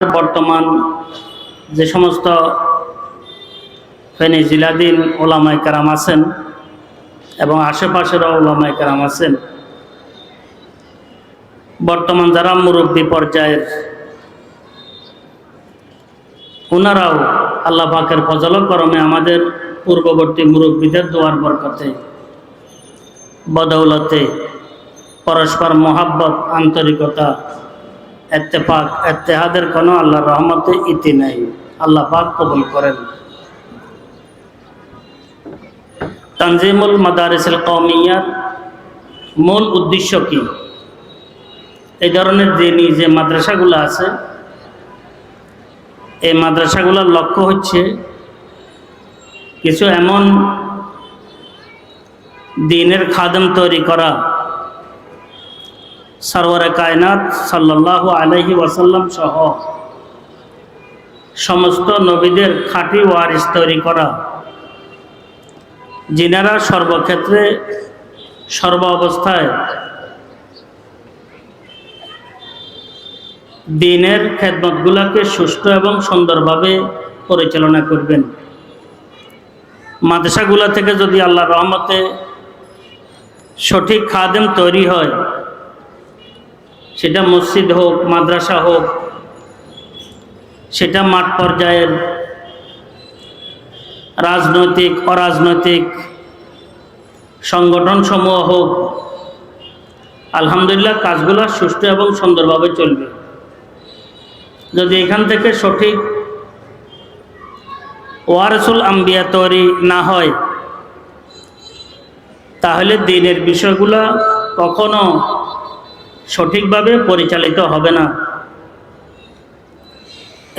বর্তমান যে সমস্ত ফেনী জিলাধীন ওলামাই কারাম আছেন এবং আশেপাশেরও ওলামাই কারাম আছেন, বর্তমান যারা মুরব্বী পর্যায়ের ওনারাও আল্লাহ পাকের ফজল করমে আমাদের পূর্ববর্তী মুরব্বীদের দোয়ার বরকতে, বদৌলতে পরস্পর মহাব্বত, আন্তরিকতা এত্তেফাক এত্তেহাদের কোনো আল্লাহর রহমতে ইতি নেই। আল্লাহ পাক কবুল করেন। তানজিমুল মাদারিসুল কৌমিয়ার মূল উদ্দেশ্য কি? এই ধরনের দিনই যে মাদ্রাসাগুলো আছে, এই মাদ্রাসাগুলোর লক্ষ্য হচ্ছে কিছু এমন দিনের খাদম তৈরি করা সরওয়ারে কায়নাত সাল্লাহ আলহি ওয়াসাল্লাম সহ সমস্ত নবীদের খাঁটি ওয়ারিস তৈরি করা। যিনারা সর্বক্ষেত্রে সর্ব অবস্থায় দিনের খেদমতগুলোকে সুষ্ঠু এবং সুন্দরভাবে পরিচালনা করবেন। মাদ্রাসাগুলো থেকে যদি আল্লাহ রহমতে সঠিক খাদেম তৈরি হয় সেটা মসজিদ হোক, মাদ্রাসা হোক, সেটা মাঠ পর্যায়ের রাজনৈতিক, অরাজনৈতিক সংগঠন সমূহ হোক, আলহামদুলিল্লাহ কাজগুলো সুষ্ঠু এবং সুন্দরভাবে চলবে। যদি এখান থেকে সঠিক ওয়ারসুল আম্বিয়া তৈরি না হয়, তাহলে দিনের বিষয়গুলো কখনো সঠিকভাবে পরিচালিত হবে না।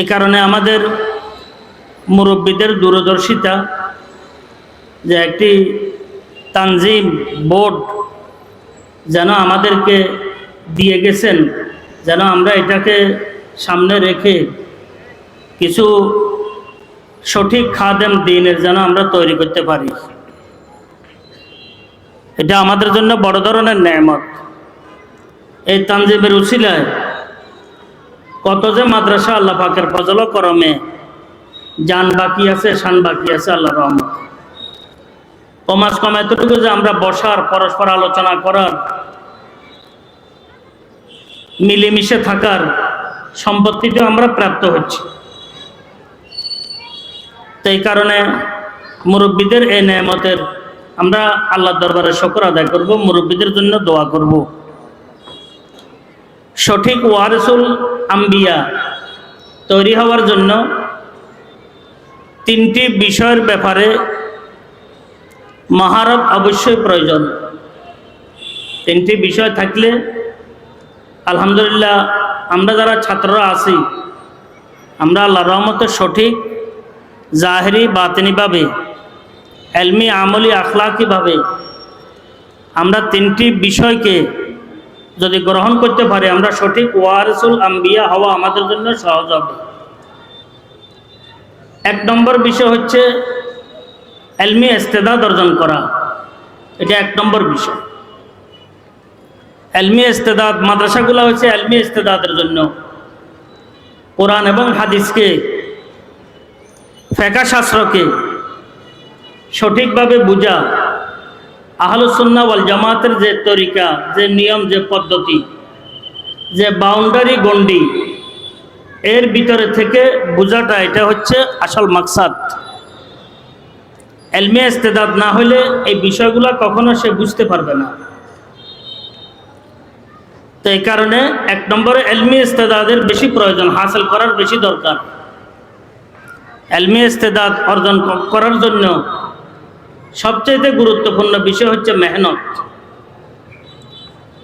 এই কারণে আমাদের মুরব্বীদের দূরদর্শিতা, যে একটি তানজিম বোর্ড যেন আমাদেরকে দিয়ে গেছেন, যেন আমরা এটাকে সামনে রেখে কিছু সঠিক খাদেম দিনের যেন আমরা তৈরি করতে পারি। এটা আমাদের জন্য বড় ধরনের ন্যায়ামত এই তানজিবের উসিলায় কত যে মাদ্রাসা আল্লাহ পাকের ফজল করমে। যান বাকি আছে, শান বাকি আছে আল্লাহ রহমত। কমাস কম এতটুকু যে আমরা বসার, পরস্পর আলোচনা করার, মিলেমিশে থাকার সম্পত্তিতেও আমরা প্রাপ্ত হচ্ছি। তো এই কারণে মুরব্বীদের এই নেয়ামতের আমরা আল্লাহ দরবারে শকর আদায় করব, মুরব্বীদের জন্য দোয়া করব। সঠিক ওয়ারসুল আম্বিয়া তৈরি হওয়ার জন্য তিনটি বিষয়ের ব্যাপারে মহারত অবশ্যই প্রয়োজন। তিনটি বিষয় থাকলে আলহামদুলিল্লাহ আমরা যারা ছাত্ররা আছি, আমরা আল্লাহ রহমতের সঠিক, জাহেরি বাতিনিভাবে এলমি আমলি আখলাকিভাবে আমরা তিনটি বিষয়কে যদি গ্রহণ করতে পারে, আমরা সঠিক ওয়ারসুল আম্বিয়া হওয়া আমাদের জন্য সহজ হবে। এক নম্বর বিষয় হচ্ছে এলমি ইস্তেদাদ অর্জন করা। এটা এক নম্বর বিষয়। এলমি ইস্তেদাদ, মাদ্রাসাগুলো হচ্ছে এলমি ইস্তেদাদের জন্য। কোরআন এবং হাদিসকে, ফেকা শাস্ত্রকে সঠিকভাবে বুঝা আহলুসন্না ওয়াল জামাতের যে তরিকা, যে নিয়ম, যে পদ্ধতি, যে বাউন্ডারি গন্ডি এর ভিতরে থেকে বোঝাটা এটা হচ্ছে আসল মাকসাদ। এলমিয়া ইস্তেদাদ না হলে এই বিষয়গুলো কখনো সে বুঝতে পারবে না। তো এই কারণে এক নম্বরে এলমি ইস্তেদাদের বেশি প্রয়োজন, হাসিল করার বেশি দরকার। এলমি ইস্তেদাদ অর্জন করার জন্য সবচাইতে গুরুত্বপূর্ণ বিষয় হচ্ছে মেহনত।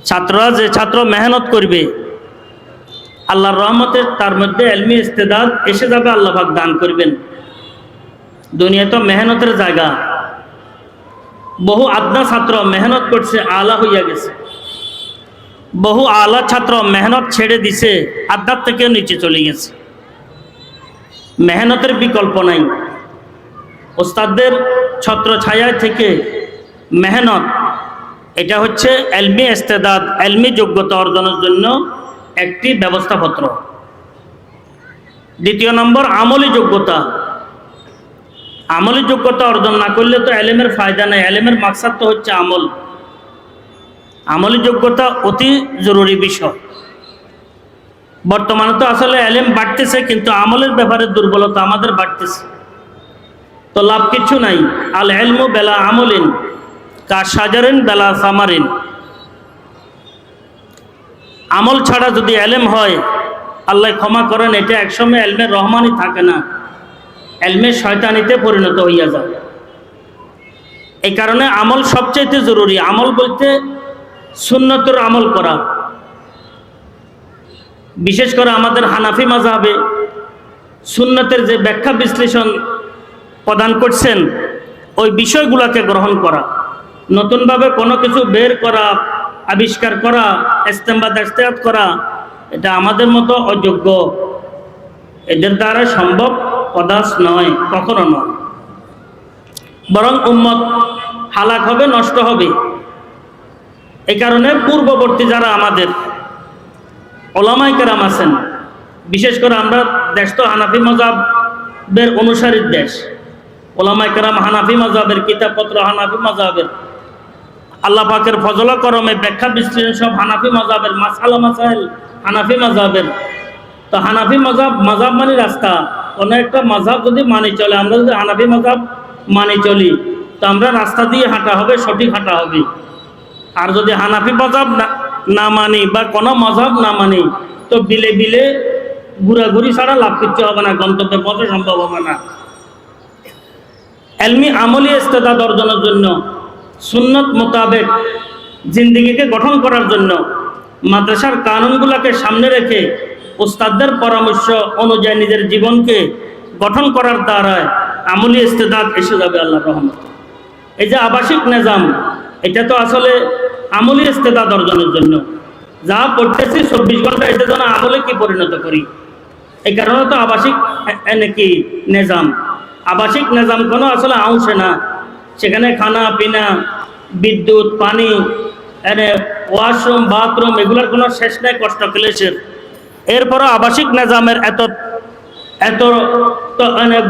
ছাত্ররা যে ছাত্র মেহনত করবে, আল্লাহর রহমতে তার মধ্যে এলমি ইস্তেদাদ এসে যাবে আল্লাহাক দান করবেন। দুনিয়া তো মেহনতের জায়গা। বহু আদনা ছাত্র মেহনত করছে, আলা হইয়া গেছে। বহু আলা ছাত্র মেহনত ছেড়ে দিছে আড্ডার থেকেও নিচে চলে গেছে। মেহনতের বিকল্প নাই। ওস্তাদদের ছত্র ছায়ায় থেকে মেহনত। এটা হচ্ছে এলমি ইস্তেদাদ এলমি যোগ্যতা অর্জনের জন্য একটি ব্যবস্থাপত্র। দ্বিতীয় নম্বর, আমলি যোগ্যতা। আমলি যোগ্যতা অর্জন না করলে তো এলেমের ফায়দা নেই। এলেমের মাকসাদ তো হচ্ছে আমল। আমলি যোগ্যতা অতি জরুরি বিষয়। বর্তমানে তো আসলে এলেম বাড়তেছে, কিন্তু আমলের ব্যাপারে দুর্বলতা আমাদের বাড়তেছে। তো লাভ কিছু নাই। আল এলমু বেলা আমলিন, কা সাজারেন বেলা সামারিন। আমল ছাড়া যদি এলেম হয়, আল্লাহ ক্ষমা করেন, এটা একসময় এলমের রহমানই থাকে না। এলমের শয়তানিতে পরিণত হইয়া যায়। এই কারণে আমল সবচাইতে জরুরি। আমল বলতে সুন্নতর আমল করা। বিশেষ করে আমাদের হানাফি মাজাবে সুন্নতের যে ব্যাখ্যা বিশ্লেষণ প্রদান করছেন, ওই বিষয়গুলোকে গ্রহণ করা, নতুনভাবে কোনো কিছু বের করা, আবিষ্কার করা ইস্তেমবাদ ইস্তেহাত করা, এটা আমাদের মতো অযোগ্য। এদের দ্বারা সম্ভব পদাস নয়, কখনো নয়। বরং উম্মত হালাক হবে, নষ্ট হবে। এই কারণে পূর্ববর্তী যারা আমাদের ওলামাই কেরাম আছেন, বিশেষ করে আমরা দেশ তো হানাফি মজাবের অনুসারীর দেশ ওলামাই কেরাম হানাফি মজাবের কিতাবপত্র, হানাফি মজাবের আল্লাহ পাকের ফজলা করমে ব্যাখ্যা বিশ্লেষণ সব হানাফি মজাবের মাসালা মাসাইল হানাফি মজাবের তো হানাফি মজাব মজাব মানে রাস্তা। কোনো একটা মজাব যদি মানি চলে, আমরা যদি হানাফি মজাব মানি চলি, তো আমরা রাস্তা দিয়ে হাঁটা হবে, সঠিক হাঁটা হবে। আর যদি হানাফি মজাব না মানি বা কোনো মজাব না মানি, তো বিলে বিলে ঘুরাঘুরি ছাড়া লাভ কিচ্ছু হবে না, গন্তব্যে পৌঁছা সম্ভব হবে না এলমি আমলি ইস্তেদাদ অর্জনের জন্য, সুন্নত মোতাবেক জিন্দিগিকে গঠন করার জন্য, মাদ্রাসার কানুনগুলোকে সামনে রেখে ওস্তাদদের পরামর্শ অনুযায়ী নিজের জীবনকে গঠন করার দ্বারায় আমলি ইস্তেদাদ এসে যাবে আল্লাহ রহমত। এই যে আবাসিক নিজাম, এটা তো আসলে আমলি ইস্তেদাদ অর্জনের জন্য। যা পড়তেছি চব্বিশ ঘণ্টা এটা যেন আমলে কি পরিণত করি? এই কারণে তো আবাসিক এনে নিজাম। আবাসিক নিজাম কোনো আসলে আউসে না। সেখানে খানা, পিনা, বিদ্যুৎ, পানি ওয়াশরুম, বাথরুম এগুলোর কোনো শেষ নেই কষ্ট ক্লেশের। এরপরও আবাসিক নিজামের এত এত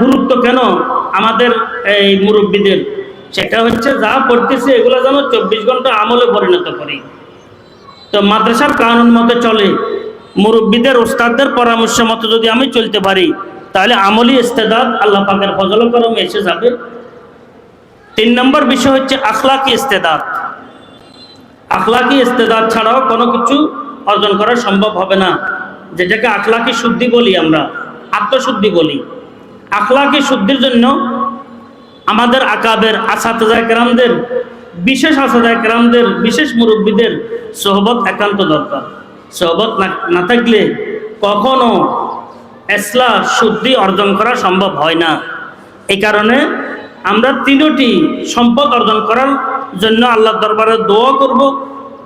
গুরুত্ব কেন আমাদের এই মুরব্বীদের? সেটা হচ্ছে যা পড়তেছে এগুলো যেন চব্বিশ ঘণ্টা আমলে পরিণত করি। তো মাদ্রাসার কানুন মতে চলে। মুরব্বীদের, ওস্তাদদের পরামর্শ মতো যদি আমি চলতে পারি তাহলে আমলি ইস্তেদাদ আল্লাহ পাকের ফজল করমে এসে যাবে। তিন নম্বর বিষয় হচ্ছে আখলাকি ইস্তেদাদ। আখলাকি ইস্তেদাদ ছাড়াও কোনো কিছু অর্জন করা সম্ভব হবে না। যেটাকে আখলাকি শুদ্ধি বলি আমরা, আত্মশুদ্ধি বলি। আখলাকি শুদ্ধির জন্য আমাদের আকাবের আসাতজা কেরামদের, বিশেষ আসাদা কেরামদের, বিশেষ মুরব্বীদের সোহবত একান্ত দরকার। সোহবত না থাকলে কখনো এসলা শুদ্ধি অর্জন করা সম্ভব হয় না। এই কারণে আমরা তিনটি সম্পদ অর্জন করার জন্য আল্লাহ দরবারে দোয়া করব।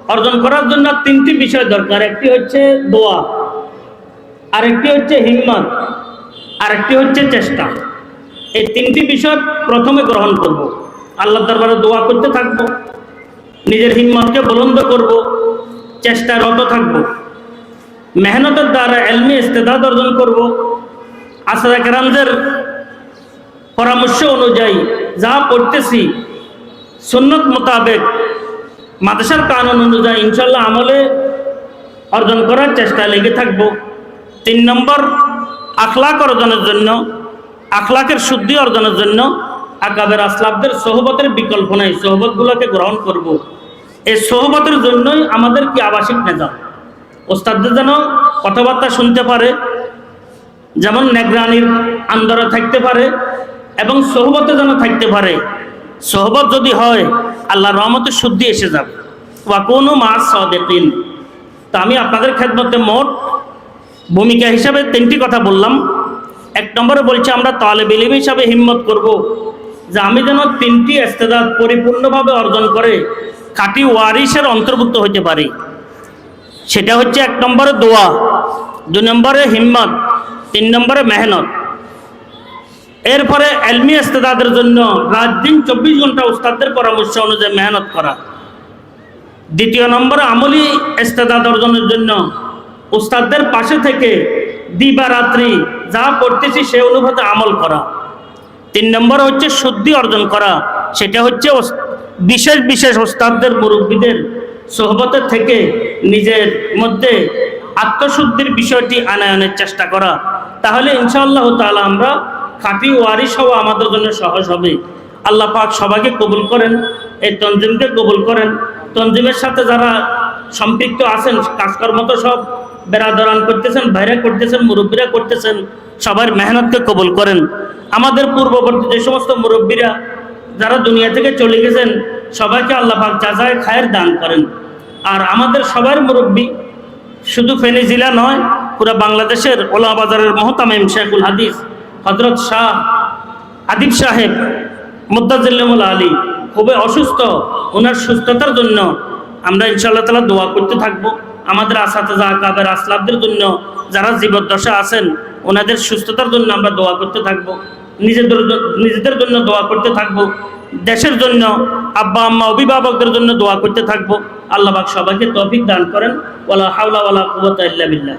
অর্জন করার জন্য তিনটি বিষয় দরকার, একটি হচ্ছে দোয়া, আরেকটি হচ্ছে হিম্মত, আরেকটি হচ্ছে চেষ্টা। এই তিনটি বিষয় প্রথমে গ্রহণ করব। আল্লাহ দরবারে দোয়া করতে থাকব, নিজের হিম্মতকে বুলন্দ করব চেষ্টারত থাকব। মেহনতের দ্বারা এলমি ইস্তেদাদ অর্জন করব। আসাদা কেরামদের পরামর্শ অনুযায়ী যা পড়তেছি সুন্নত মোতাবেক মাদ্রাসার কানুন অনুযায়ী ইনশাল্লাহ আমলে অর্জন করার চেষ্টা লেগে থাকব। তিন নম্বর, আখলাক অর্জনের জন্য, আখলাকের শুদ্ধি অর্জনের জন্য আকাবের আসলাবদের সহবতের বিকল্প নাই, সহবতগুলোকে গ্রহণ করব। এই সহবতের জন্যই আমাদের কি আবাসিক নিজাম ওস্তাদদের যেন কথাবার্তা শুনতে পারে, যেমন নেগরানির আন্দরে থাকতে পারে এবং সহবতে যেন থাকতে পারে। সহবত যদি হয় আল্লাহ রহমতের শুদ্ধি এসে যাবে। বা কোনো মাস সদেতিন তা আমি আপনাদের খেদমতে মোট ভূমিকা হিসাবে তিনটি কথা বললাম। এক নম্বরে বলছি, আমরা তালেব ইলিম হিসাবে হিম্মত করব যে আমি যেন তিনটি ইস্তেদাদ পরিপূর্ণভাবে অর্জন করে খাঁটি ওয়ারিসের অন্তর্ভুক্ত হতে পারি। সেটা হচ্ছে এক নম্বরে দোয়া দুই নম্বরে হিম্মত, তিন নম্বরে মেহনত। এরপরে এলমি ইস্তেদাদের জন্য রাত দিন চব্বিশ ঘণ্টা উস্তাদদের পরামর্শ অনুযায়ী মেহনত করা। দ্বিতীয় নম্বরে আমলি ইস্তেদাদ অর্জনের জন্য উস্তাদদের পাশে থেকে দিবা রাত্রি যা পড়তেছি সে অনুপাতে আমল করা। তিন নম্বর হচ্ছে শুদ্ধি অর্জন করা, সেটা হচ্ছে বিশেষ বিশেষ ওস্তাদদের মুরব্বীদের সোহবতের থেকে নিজের মধ্যে আত্মশুদ্ধির বিষয়টি আনায়নের চেষ্টা করা। তাহলে ইনশাআল্লাহ তাআলা আমরা খাঁটি ওয়ারিশ হওয়া আমাদের জন্য সহজ হবে। আল্লাহ পাক সবাইকে কবুল করেন, এই তঞ্জিমকে কবুল করেন। তঞ্জিমের সাথে যারা সম্পৃক্ত আছেন, কাজকর্ম তো সব বেড়াদরান করতেছেন বাইরে করতেছেন, মুরব্বীরা করতেছেন, সবার মেহনতকে কবুল করেন। আমাদের পূর্ববর্তী যে সমস্ত মুরব্বীরা যারা দুনিয়া থেকে চলে গেছেন, সবাইকে আল্লাহ পাক যাচাই খায়ের দান করেন। আর আমাদের সবার মুরব্বী শুধু ফেনী জেলা নয়, পুরা বাংলাদেশের ওলা বাজারের মহতামিম শেখুল হাদিস হজরত শাহ আদিব সাহেব মুদাজিল্লামুল আলী খুবই অসুস্থ, ওনার সুস্থতার জন্য আমরা ইনশাআল্লাহ তালা দোয়া করতে থাকব। আমাদের আসাতেজা কাবের আসলাবদের জন্য যারা জীবদ্দশা আছেন, ওনাদের সুস্থতার জন্য আমরা দোয়া করতে থাকব। নিজেদের নিজেদের জন্য দোয়া করতে থাকব। দেশের জন্য আব্বা, আম্মা, অভিভাবকদের জন্য দোয়া করতে থাকব। আল্লাহবাক সবাইকে তফিক দান করেন। ওলা হাওলা ওলা কুবতা ইল্লা বিল্লাহ।